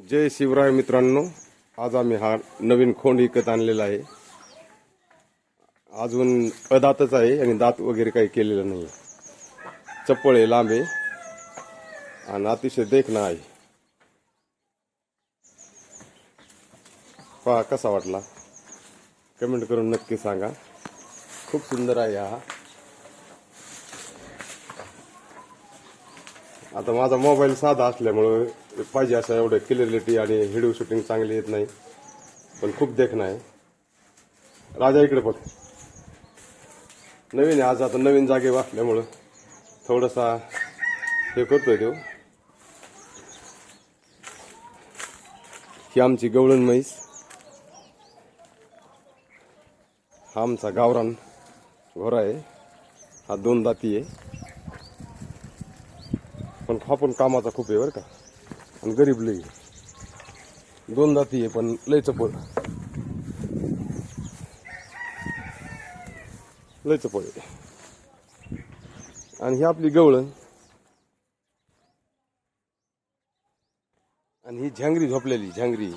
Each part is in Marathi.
जय शिवराय मित्रांनो. आज आम्ही हा नवीन खोंड विकत आणलेला आहे. अजून अदातच आहे आणि दात वगैरे काही केलेलं नाही चप्पळ आहे लांब आहे. आणि अतिशय देखणं आहे. पहा कसा वाटला? कमेंट करून नक्की सांगा. खूप सुंदर आहे हा. आता माझा मोबाईल साधा असल्यामुळं पाहिजे असं एवढं क्लिअरिटी आणि व्हिडिओ शूटिंग चांगली येत नाही. पण खूप देखणं आहे राजा इकडे बघ. नवीन आहे आज आता नवीन जागे असल्यामुळं थोडासा हे करतोय तो. ही आमची गवळण म्हैस. हा आमचा गावरान घोरा आहे. हा दोन दाती आहे. पण हा पण कामाचा खूप आहे बरं का. आणि गरीब लई दोन जाती आहे पण लय चपळ. लय चपळ आहे. आणि ही आपली गवळण. आणि ही झांगरी झोपलेली झांगरी.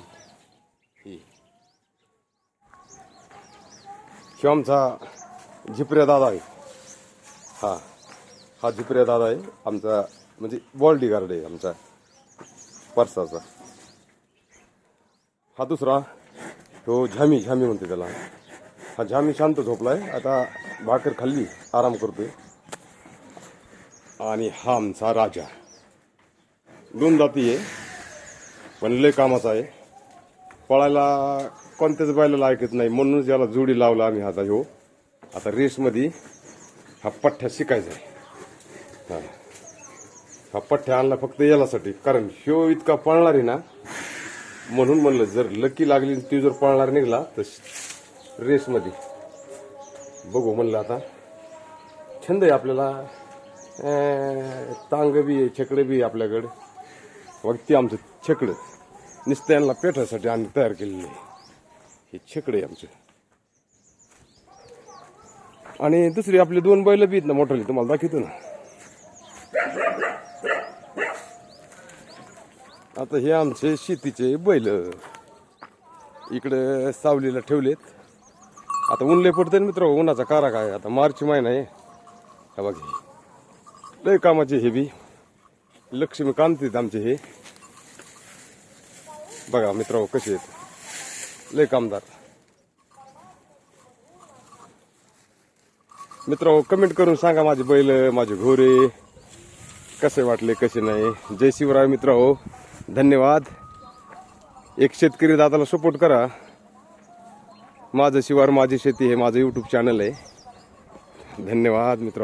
ही आमचा झिपऱ्या दादा आहे. हा. हा झिपऱ्या दादा आहे आमचा म्हणजे बॉल्डी गार्ड आहे आमचा. परसाचा हा दुसरा. तो झामी झामी म्हणते त्याला. हा झामी शांत झोपलाय. आता भाकर खाल्ली आराम करतोय. आणि हा आमचा राजा. दोन जाती आहे पण लय कामाचा आहे. पळायला कोणत्याच बायला ऐकत नाही. म्हणूनच याला जोडी लावला आम्ही आता ह्यो. आता रेसमध्ये हा पठ्ठ्या शिकायचा आहे. हा. हा पठ्ठ्या आणला फक्त यालासाठी. कारण ह्यो इतका पळणार आहे ना म्हणून म्हणलं जर लकी लागली ती जर पळणार निघला तर रेसमध्ये. बघू म्हणलं आता. छंद आहे आपल्याला. तांग बी आहे छकडे बी आहे आपल्याकडे. मग ते आमचं छकडं. नुसतं यांना पेठासाठी आम्ही तयार केलेलं आहे. हे छकडे आहे आमचं. आणि दुसरी आपली दोन बैल बी आहेत ना मोठाली तुम्हाला दाखवतो ना. आता हे आमचे शेतीचे बैल इकडे सावलीला ठेवलेत. आता ऊन लय पडते मित्र उन्हाचा कारा काय? आता मार्च महिना आहे. का बघ लय कामाचे हे बी. लक्ष्मी कांतीत आमचे हे. बघा मित्र कसे आहेत. लय कामदार. मित्र कमेंट करून सांगा माझे बैल माझे घोरे. कसे वाटले कसे नाही? जय शिवराय मित्र हो धन्यवाद. एक शेतकरी दादाला सपोर्ट करा. माझं शिवार माझी शेती हे माझं यूट्यूब चॅनल आहे. धन्यवाद मित्र